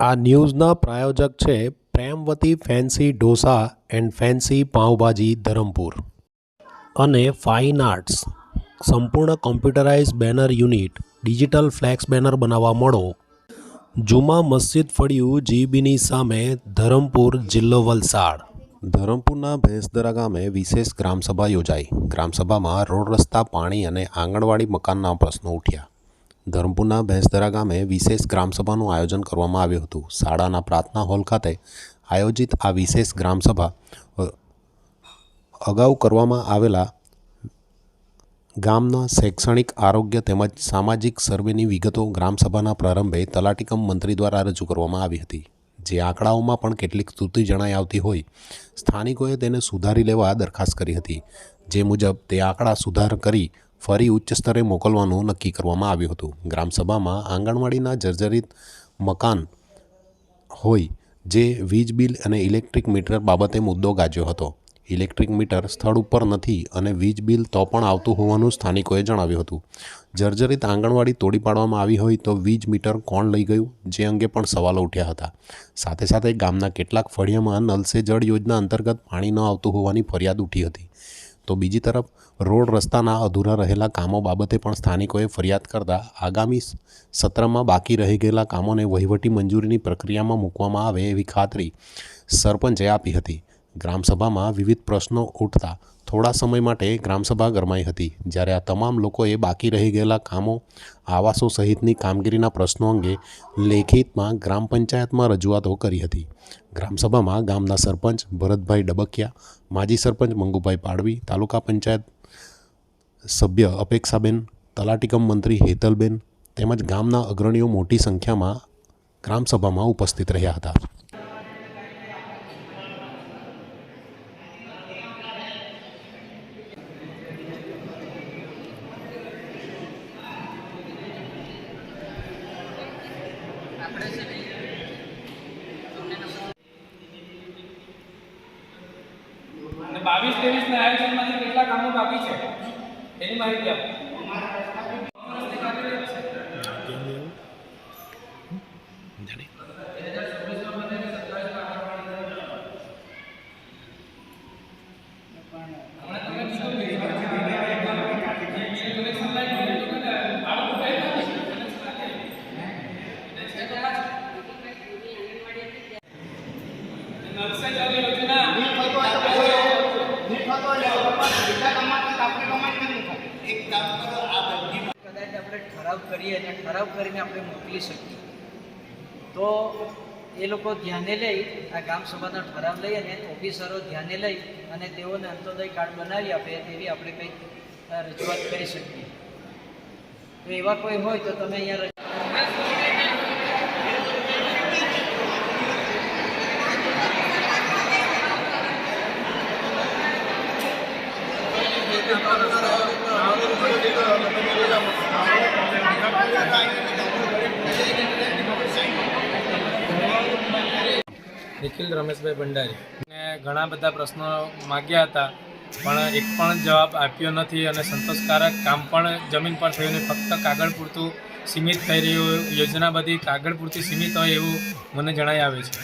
આ ન્યૂઝના પ્રાયોજક છે Premvati fancy dosa and fancy pav bhaji Dharampur. અને ફાઇન આર્ટ્સ. સંપૂર્ણ computerise banner unit, digital flex banner બનાવવા મળો. જુમા મસ્જિદ ફળિયું જીબીની સામે ધરમપુર જિલ્લો વલસાડ. ધરમપુરના ભેંસદરા ગામે વિશેષ ગ્રામસભા યોજાઈ. ગ્રામસભામાં રોડ રસ્તા, પાણી અને આંગણવાડી મકાનના પ્રશ્નો ઉઠ્યા. ધરમપુરના ભેંસદરા ગામે વિશેષ ગ્રામસભાનું આયોજન કરવામાં આવ્યું હતું. શાળાના પ્રાર્થના હોલ ખાતે આયોજિત આ વિશેષ ગ્રામસભા અગાઉ કરવામાં આવેલા ગામના શૈક્ષણિક, આરોગ્ય તેમજ સામાજિક સર્વેની વિગતો ગ્રામસભાના પ્રારંભે તલાટીકમ મંત્રી દ્વારા રજૂ કરવામાં આવી હતી. જે આંકડાઓમાં પણ કેટલીક ત્રુટિ જણાઈ આવતી હોય, સ્થાનિકોએ તેને સુધારી લેવા દરખાસ્ત કરી હતી. જે મુજબ તે આંકડા સુધાર કરી ફરી ઉચ્ચ સ્તરે મોકલવાનું નક્કી કરવામાં આવ્યું હતું. ગ્રામસભામાં આંગણવાડીના જર્જરિત મકાન હોય જે વીજ બિલ અને ઇલેક્ટ્રિક મીટર બાબતે મુદ્દો ગાજ્યો હતો. ઇલેક્ટ્રિક મીટર સ્થળ ઉપર નથી અને વીજ બિલ તો પણ આવતું હોવાનું સ્થાનિકોએ જણાવ્યું હતું. જર્જરિત આંગણવાડી તોડી પાડવામાં આવી હોય તો વીજ મીટર કોણ લઈ ગયું? જે અંગે પણ સવાલો ઉઠ્યા હતા. સાથે સાથે ગામના કેટલાક ફળિયામાં નલસે જળ યોજના અંતર્ગત પાણી ન આવતું હોવાની ફરિયાદ ઉઠી હતી. તો બીજી તરફ, રોડ રસ્તાના અધૂરા રહેલા કામો બાબતે પણ સ્થાનિકોએ ફરિયાદ કરતા આગામી સત્રમાં બાકી રહી ગયેલા કામોને વહીવટી મંજૂરીની પ્રક્રિયામાં મૂકવામાં આવે એવી ખાતરી સરપંચે આપી હતી. ગ્રામસભામાં વિવિધ પ્રશ્નો ઉઠતા થોડા સમય માટે ગ્રામસભા ગરમાઈ હતી. જ્યારે આ તમામ લોકોએ બાકી રહી ગયેલા કામો, આવાસો સહિતની કામગીરીના પ્રશ્નો અંગે લેખિતમાં ગ્રામ પંચાયતમાં રજૂઆતો કરી હતી. ગ્રામસભામાં ગામના સરપંચ ભરતભાઈ ડબકિયા, માજી સરપંચ મંગુભાઈ પાડવી, તાલુકા પંચાયત સભ્ય અપેક્ષાબેન, તલાટીકમ મંત્રી હેતલબેન તેમજ ગામના અગ્રણીઓ મોટી સંખ્યામાં ગ્રામસભામાં ઉપસ્થિત રહ્યા હતા. અને બાવીસ ત્રેવીસના આયોજનમાંથી કેટલા કામો બાકી છે? એની માહિતી આપો. કદાચ આપણે ઠરાવ કરીએ અને ઠરાવ કરીને આપણે મોકલી શકીએ. તો એ લોકો ધ્યાને લઈ આ ગામ ઠરાવ લઈ ઓફિસરો ધ્યાને લઈ અને તેઓને અંત્યોદય કાર્ડ બનાવી આપે તેવી આપણે કંઈક રજૂઆત કરી શકીએ. તો એવા કોઈ હોય તો તમે અહીંયા નિખિલ રમેશભાઈ ભંડારી. મેં ઘણા બધા પ્રશ્નો માગ્યા હતા, પણ એક પણ જવાબ આપ્યો નથી અને સંતોષકારક કામ પણ જમીન પર થયું નહીં. ફક્ત કાગળ પૂરતું સીમિત થઈ રહ્યું, યોજના બધી કાગળ પૂરતી સીમિત હોય એવું મને જણાઈ આવે છે.